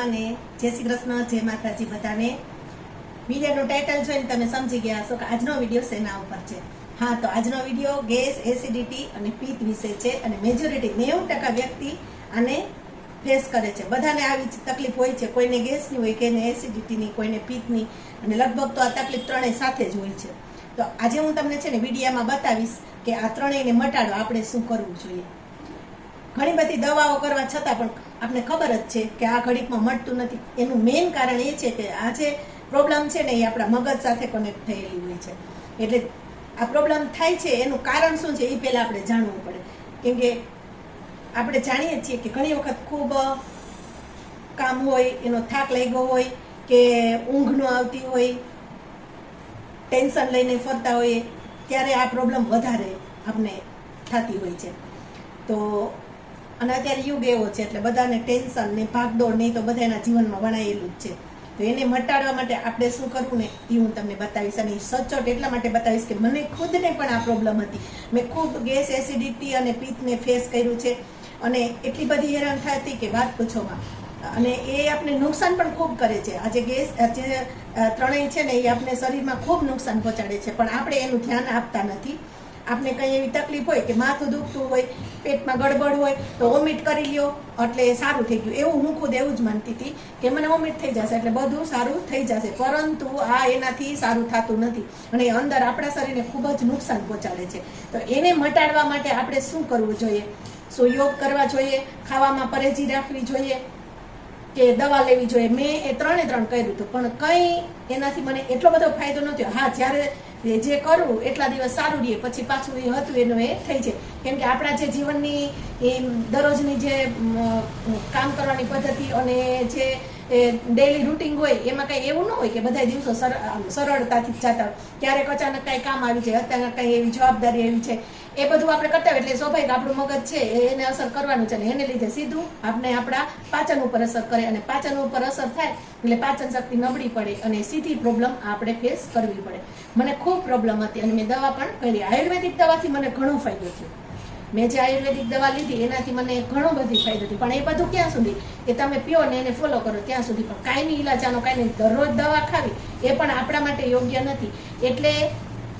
આત્માને જય શ્રી કૃષ્ણ, જય માતાજી બધાને. વિડીયોનું ટાઇટલ જોઈને તમે સમજી ગયા હશો કે આજનો વીડિયો શેના ઉપર છે. હા, તો આજનો વીડિયો ગેસ એસિડિટી અને પિત્ત વિશે છે અને મેજોરિટી નેવું ટકા વ્યક્તિ આને ફેસ કરે છે. બધાને આવી તકલીફ હોય છે. કોઈને ગેસની હોય, કોઈને એસિડિટીની કોઈને પિત્તની અને લગભગ તો આ તકલીફ ત્રણેય સાથે જ હોય છે. તો આજે હું તમને છે ને વિડીયામાં બતાવીશ કે આ ત્રણેયને મટાડવા આપણે શું કરવું જોઈએ. ઘણી બધી દવાઓ કરવા છતાં પણ આપણે ખબર જ છે કે આ ઘડીકમાં મળતું નથી. એનું મેઇન કારણ એ છે કે આ જે પ્રોબ્લેમ છે ને એ આપણા મગજ સાથે કનેક્ટ થયેલી હોય છે. એટલે આ પ્રોબ્લેમ થાય છે, એનું કારણ શું છે એ પહેલાં આપણે જાણવું પડે. કેમ કે આપણે જાણીએ છીએ કે ઘણી વખત ખૂબ કામ હોય, એનો થાક લાગ્યો હોય કે ઊંઘ ન આવતી હોય, ટેન્શન લઈને ફરતા હોઈએ, ત્યારે આ પ્રોબ્લેમ વધારે આપણે થતી હોય છે. તો અને અત્યારે યુગ એવો છે એટલે બધાને ટેન્શન ને ભાગદોડ નહીં તો બધાના જીવનમાં વણાયેલું જ છે. તો એને મટાડવા માટે આપણે શું કરવું ને એ હું તમને બતાવીશ અને સચોટ એટલા માટે બતાવીશ કે મને ખુદને પણ આ પ્રોબ્લેમ હતી. મેં ખૂબ ગેસ એસિડિટી અને પિત્તને ફેસ કર્યું છે અને એટલી બધી હેરાન થતી કે વાત પૂછોમાં. અને એ આપણે નુકસાન પણ ખૂબ કરે છે. આજે ગેસ જે ત્રણેય છે ને એ આપણે શરીરમાં ખૂબ નુકસાન પહોંચાડે છે. પણ આપણે એનું ધ્યાન આપતા નથી. આપણે કંઈ એવી તકલીફ હોય કે માથું દુખતું હોય પેટમાં ગડબડ હોય તો વોમિટ કરી લ્યો. એટલે સારું થઈ ગયું. એવું હું ખુદ એવું જ માનતી હતી કે મને વોમિટ થઈ જશે એટલે બધું સારું થઈ જશે. પરંતુ આ એનાથી સારું થતું નથી. અને અંદર આપણા શરીરને ખૂબ જ નુકસાન પહોંચાડે છે. તો એને મટાડવા માટે આપણે શું કરવું જોઈએ? શું યોગ કરવા જોઈએ? ખાવામાં પરેજી રાખવી જોઈએ? કે દવા લેવી જોઈએ? મેં એ ત્રણે ત્રણ કર્યું હતું. પણ કંઈ એનાથી મને એટલો બધો ફાયદો ન થયો. હા, જ્યારે જે કરવું એટલા દિવસ સારું રહે. પછી પાછું એ હતું, એનું એ થઈ છે કેમ કે આપણા જે જીવનની એ દરરોજની જે કામ કરવાની પદ્ધતિ અને જે ડેલી રૂટિન હોય, એમાં કંઈ એવું ન હોય કે બધા દિવસો સર સરળતાથી જતા હોય. ક્યારેક અચાનક કાંઈ કામ આવી જાય અચાનક કંઈ એવી જવાબદારી એવી છે. એ બધું આપણે કરતા હોય એટલે સ્વાભાવિક આપણું મગજ છે એને અસર કરવાનું છે ને એને લીધે સીધું આપણે આપણા પાચન ઉપર અસર કરે અને પાચન ઉપર અસર થાય એટલે પાચન શક્તિ નબળી પડે અને સીધી પ્રોબ્લેમ આપણે ફેસ કરવી પડે. મને ખૂબ પ્રોબ્લેમ હતી અને મેં દવા પણ કરી. આયુર્વેદિક દવાથી મને ઘણો ફાયદો થયો. મેં જે આયુર્વેદિક દવા લીધી, એનાથી મને ઘણો બધી ફાયદો થયો. પણ એ બધું ક્યાં સુધી? કે તમે પીઓ ને એને ફોલો કરો ત્યાં સુધી. પણ કાંઈ નહીં ઈલાજ કાંઈ નહીં. દરરોજ દવા ખાવી, એ પણ આપણા માટે યોગ્ય નથી. એટલે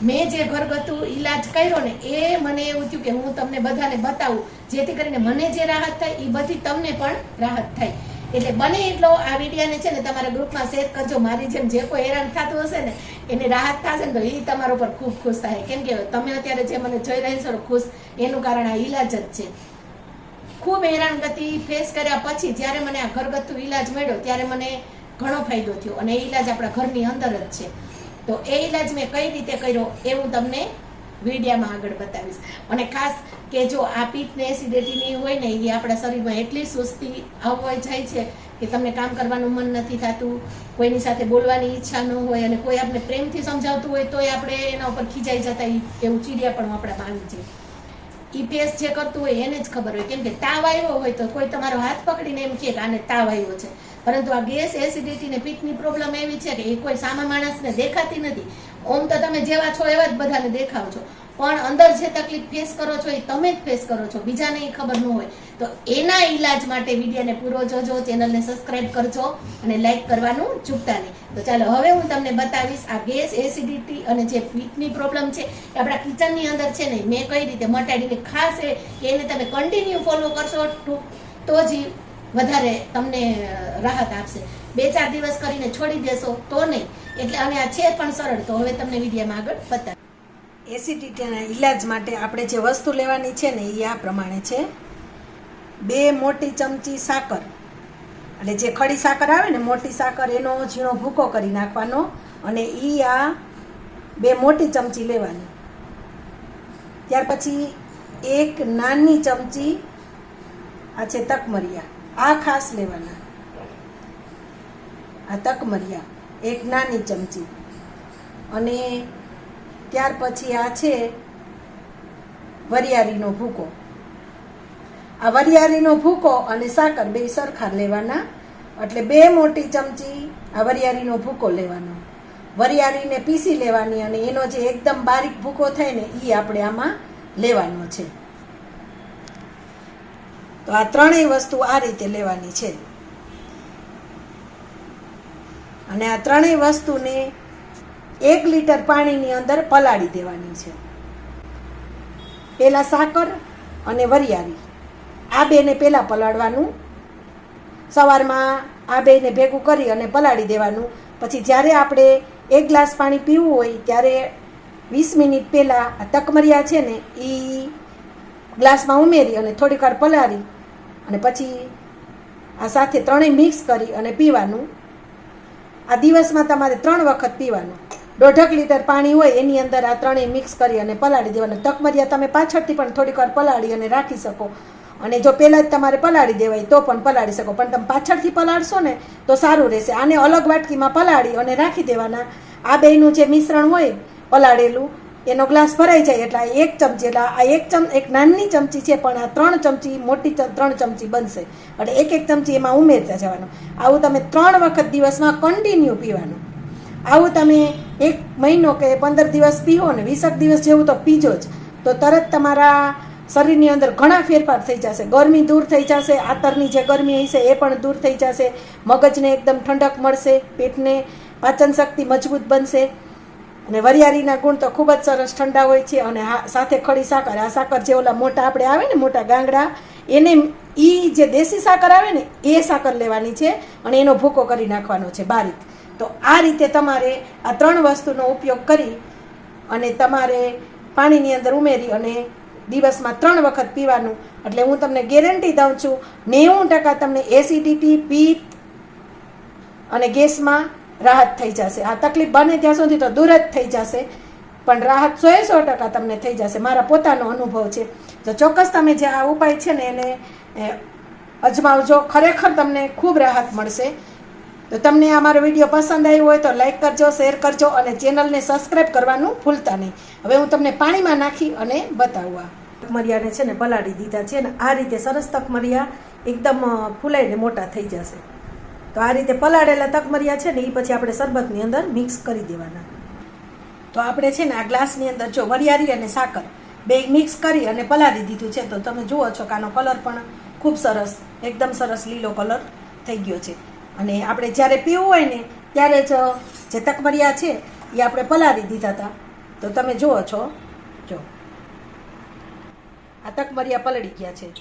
મેં જે ઘરગથ્થુ ઈલાજ કર્યો ને, એ મને એવું થયું કે હું તમને બધાને બતાવું. જેથી કરીને મને જે રાહત થાય એ બધી તમને પણ રાહત થાય. એટલે બને એટલો આ વિડીયાને છે ને તમારા ગ્રુપમાં શેર કરજો. મારી જેમ જે કોઈ હેરાન થતું હશે ને, એને રાહત થશે ને તો એ તમારા ઉપર ખૂબ ખુશ થાય. કેમ કે તમે અત્યારે જે મને જોઈ રહી છો ખુશ, એનું કારણ આ ઈલાજ જ છે. ખૂબ હેરાનગતિ ફેસ કર્યા પછી જ્યારે મને આ ઘરગથ્થુ ઈલાજ મળ્યો, ત્યારે મને ઘણો ફાયદો થયો અને એ ઈલાજ આપણા ઘરની અંદર જ છે. તો એ ઈલાજ મેં કઈ રીતે કર્યો એ હું તમને વિડીયામાં આગળ બતાવીશ. અને ખાસ કે જો આ પિત્તને એસિડિટીની હોય ને એ આપણા શરીરમાં એટલી સુસ્તી આવવા જાય છે કે તમને કામ કરવાનું મન નથી થતું, કોઈની સાથે બોલવાની ઈચ્છા ન હોય અને કોઈ આપણે પ્રેમથી સમજાવતું હોય તોય આપણે એના ઉપર ખીજાઈ જતા એવું ચીડિયા પણ આપણામાં આવી ઈ પેસ જે કરતું હોય એને જ ખબર હોય. કેમ કે તાવ આવ્યો હોય તો કોઈ તમારો હાથ પકડીને એમ કે આને તાવ આવ્યો છે. પરંતુ આ ગેસ એસિડિટી ને પિત્તની પ્રોબ્લેમ એવી છે કે એ કોઈ સામા માણસને દેખાતી નથી. ઓમ તો તમે જેવા છો એવા જ બધાને દેખાવ છો પણ અંદર જે તકલીફ ફેસ કરો છો એ તમે જ ફેસ કરો છો, બીજાને એ ખબર ન હોય. તો એના ઈલાજ માટે વિડીયોને પૂરો જોજો, ચેનલને સબસ્ક્રાઇબ કરજો અને લાઈક કરવાનું ચૂકતા નહીં. તો ચાલો, હવે હું તમને બતાવીશ આ ગેસ એસિડિટી અને જે પિત્તની પ્રોબ્લેમ છે એ આપણા કિચનની અંદર છે ને, મેં કઈ રીતે મટાડીને ખાસ એને તમે કન્ટિન્યુ ફોલો કરશો તો- જ વધારે તમને રાહત આપશે. બે ચાર દિવસ કરીને છોડી દેશો તો નહીં. એટલે અને આ છે પણ સરળ. તો હવે તમને વિડીયામાં આગળ બતાવી એસિડિટીના ઈલાજ માટે આપણે જે વસ્તુ લેવાની છે ને એ આ પ્રમાણે છે. બે મોટી ચમચી સાકર. એટલે જે ખડી સાકર આવે ને મોટી સાકર એનો ઝીણો ભૂકો કરી નાખવાનો અને એ આ બે મોટી ચમચી લેવાની. ત્યાર પછી એક નાની ચમચી આ છે તકમરિયા. આ ખાસ લેવાના. આ તકમરિયા. એક નાની ચમચી. અને ત્યાર પછી આ છે વરિયાળીનો ભૂકો. આ વરિયાળીનો ભૂકો અને સાકર બે સરખા લેવાના, એટલે બે મોટી ચમચી આ વરિયાળીનો ભૂકો લેવાનો. વરિયાળીને પીસી લેવાની અને એનો જે એકદમ બારીક ભૂકો થાય ને એ આપણે આમાં લેવાનો છે. તો આ ત્રણેય વસ્તુ આ રીતે લેવાની છે. અને આ ત્રણેય વસ્તુને એક લીટર પાણીની અંદર પલાળી દેવાની છે. પહેલાં સાકર અને વરિયાળી. આ બેને પહેલાં પલાળવાનું. સવારમાં આ બેને ભેગું કરી અને પલાળી દેવાનું. પછી જ્યારે આપણે એક ગ્લાસ પાણી પીવું હોય ત્યારે વીસ મિનિટ પહેલાં આ તકમરિયા છે ને એ ગ્લાસમાં ઉમેરી અને થોડીક વાર પલાળી અને પછી આ સાથે ત્રણેય મિક્સ કરી અને પીવાનું. આ દિવસમાં તમારે ત્રણ વખત પીવાનું. દોઢક લીટર પાણી હોય એની અંદર આ ત્રણેય મિક્સ કરી અને પલાળી દેવાનું. તકમરિયા તમે પાછળથી પણ થોડીક વાર પલાળી અને રાખી શકો. અને જો પહેલાં જ તમારે પલાળી દેવાય તો પણ પલાળી શકો. પણ તમે પાછળથી પલાળશો ને તો સારું રહેશે. આને અલગ વાટકીમાં પલાળી અને રાખી દેવાના. આ બેનું જે મિશ્રણ હોય પલાળેલું, એનો ગ્લાસ ભરાઈ જાય એટલે એક ચમચી, એટલે આ એક ચમ, એક નાની ચમચી છે, પણ આ ત્રણ ચમચી, મોટી ત્રણ ચમચી બનશે. એટલે એક એક ચમચી એમાં ઉમેરતા જવાનું. આવું તમે ત્રણ વખત દિવસમાં કન્ટિન્યુ પીવાનું. આવું તમે એક મહિનો કે પંદર દિવસ પીવો ને વીસક દિવસ જેવું તો પીજો જ. તો તરત તમારા શરીરની અંદર ઘણા ફેરફાર થઈ જશે. ગરમી દૂર થઈ જશે, આતરની જે ગરમી હશે એ પણ દૂર થઈ જશે. મગજને એકદમ ઠંડક મળશે, પેટને પાચન શક્તિ મજબૂત બનશે. અને વરિયાળીના ગુણ તો ખૂબ જ સરસ ઠંડા હોય છે અને સાથે ખડી સાકર. આ સાકર જે ઓલા મોટા આપણે આવે ને મોટા ગાંગડા, એને એ જે દેશી સાકર આવે ને, એ સાકર લેવાની છે અને એનો ભૂકો કરી નાખવાનો છે, બારીક. તો આ રીતે તમારે આ ત્રણ વસ્તુનો ઉપયોગ કરી અને તમારે પાણીની અંદર ઉમેરી અને દિવસમાં ત્રણ વખત પીવાનું. એટલે હું તમને ગેરંટી દઉં છું, નેવું ટકા તમને એસિડિટી પિત્ત અને ગેસમાં રાહત થઈ જશે. આ તકલીફ બને ત્યાં સુધી તો દૂર જ થઈ જશે, પણ રાહત સો એ સો ટકા તમને થઈ જશે. મારા પોતાનો અનુભવ છે. તો ચોક્કસ તમે જે આ ઉપાય છે ને એને અજમાવજો. ખરેખર તમને ખૂબ રાહત મળશે. તો તમને આ મારો વીડિયો પસંદ આવ્યો હોય તો લાઈક કરજો શેર કરજો અને ચેનલને સબસ્ક્રાઈબ કરવાનું ભૂલતા નહીં. હવે હું તમને પાણીમાં નાખી અને બતાવવા તકમરિયાને છે ને પલાળી દીધા છે ને આ રીતે સરસ તકમરિયા એકદમ ફૂલાઈને મોટા થઈ જશે. તો આ રીતે પલાળેલા તકમરિયા છે ને એ પછી આપણે શરબતની અંદર મિક્સ કરી દેવાના. તો આપણે છે ને આ ગ્લાસની અંદર જો વરિયાળી અને સાકર બે મિક્સ કરી અને પલાળી દીધું છે. તો તમે જુઓ છો કે આનો કલર પણ ખૂબ સરસ, એકદમ સરસ લીલો કલર થઈ ગયો છે. અને આપણે જ્યારે પીવું હોય ને, ત્યારે જ જે તકમરિયા છે, એ આપણે પલાળી દીધા હતા તો તમે જુઓ છો, જો. આ તકમરિયા પલળી ગયા છે.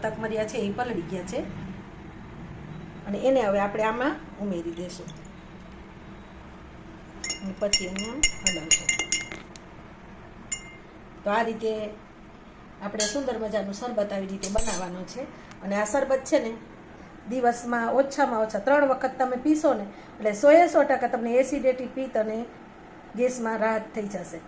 તકમરિયા છે, એ પલળી ગયા છે. અને એને હવે આપણે આમાં ઉમેરી અને પછી એને હલાવશું. તો આ રીતે આપણે સુંદર મજાનું શરબત આવી રીતે બનાવવાનું છે. અને આ શરબત છે ને દિવસમાં ઓછામાં ઓછા ત્રણ વખત તમે પીશો ને, એટલે સોએ સો ટકા તમને એસિડિટી પિત્ત અને ગેસમાં રાહત થઈ જશે.